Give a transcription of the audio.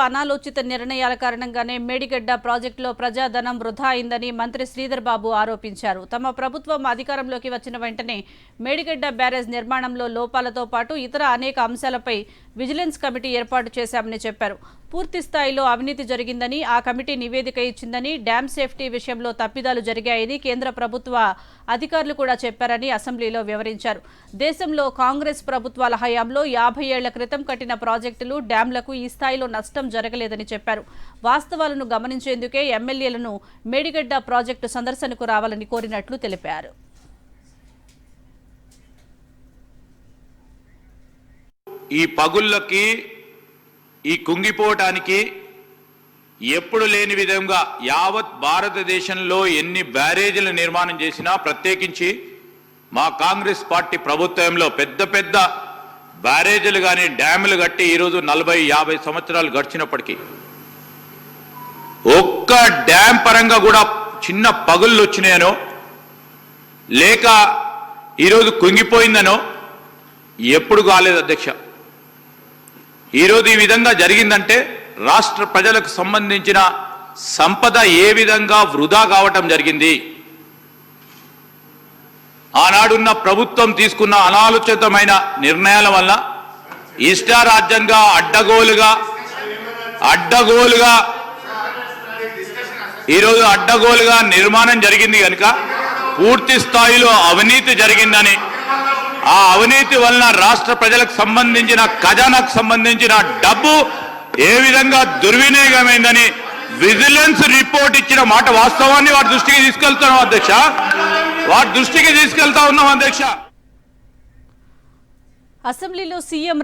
అనాలోచిత నిర్ణయాల కారణంగానే మేడిగడ్డ ప్రాజెక్టులో ప్రజాధనం వృధా అయిందని మంత్రి శ్రీధర్ బాబు ఆరోపించారు. తమ ప్రభుత్వం అధికారంలోకి వచ్చిన వెంటనే మేడిగడ్డ బ్యారేజ్ నిర్మాణంలో లోపాలతో పాటు ఇతర అనేక అంశాలపై విజిలెన్స్ కమిటీ ఏర్పాటు చేశామని చెప్పారు. పూర్తి స్థాయిలో అవినీతి జరిగిందని ఆ కమిటీ నివేదిక ఇచ్చిందని డ్యామ్ సేఫ్టీ విషయంలో తప్పిదాలు జరిగాయని కేంద్ర ప్రభుత్వ అధికారులు కూడా చెప్పారని అసెంబ్లీలో వివరించారు. దేశంలో కాంగ్రెస్ ప్రభుత్వాల హయాంలో యాభై ఏళ్ళ క్రితం కట్టిన ప్రాజెక్టులు డ్యాంలకు ఈ స్థాయిలో నష్టం జరగలేదని చెప్పారు. వాస్తవాలను గమనించేందుకే ఎమ్మెల్యేలను మేడిగడ్డ ప్రాజెక్టు సందర్శనకు రావాలని కోరినట్లు తెలిపారు. ఈ పగుళ్ళకి ఈ కుంగిపోవటానికి ఎప్పుడు లేని విధంగా యావత్ భారతదేశంలో ఎన్ని బ్యారేజీలు నిర్మాణం చేసినా ప్రత్యేకించి మా కాంగ్రెస్ పార్టీ ప్రభుత్వంలో పెద్ద పెద్ద బ్యారేజీలు కానీ డ్యాములు కట్టి ఈరోజు నలభై యాభై సంవత్సరాలు గడిచినప్పటికీ ఒక్క డ్యామ్ పరంగా కూడా చిన్న పగుళ్ళు వచ్చినాయనో లేక ఈరోజు కుంగిపోయిందనో ఎప్పుడు కాలేదు అధ్యక్ష. ఈరోజు ఈ విధంగా జరిగిందంటే రాష్ట్ర ప్రజలకు సంబంధించిన సంపద ఏ విధంగా వృధా కావటం జరిగింది. ఆనాడున్న ప్రభుత్వం తీసుకున్న అనాలోచితమైన నిర్ణయాల వల్ల ఇష్టారాజ్యంగా అడ్డగోలుగా అడ్డగోలుగా ఈరోజు అడ్డగోలుగా నిర్మాణం జరిగింది కనుక పూర్తి స్థాయిలో అవినీతి జరిగిందని ఆ అవినీతి వలన రాష్ట్ర ప్రజలకు సంబంధించిన ఖజానాకు సంబంధించిన డబ్బు ఏ విధంగా దుర్వినియోగమైందని విజిలెన్స్ రిపోర్ట్ ఇచ్చిన మాట వాస్తవాన్ని వారి దృష్టికి తీసుకెళ్తున్నాం అధ్యక్ష. వారి దృష్టికి తీసుకెళ్తా ఉన్నాం అధ్యక్ష. అసెంబ్లీలో సీఎం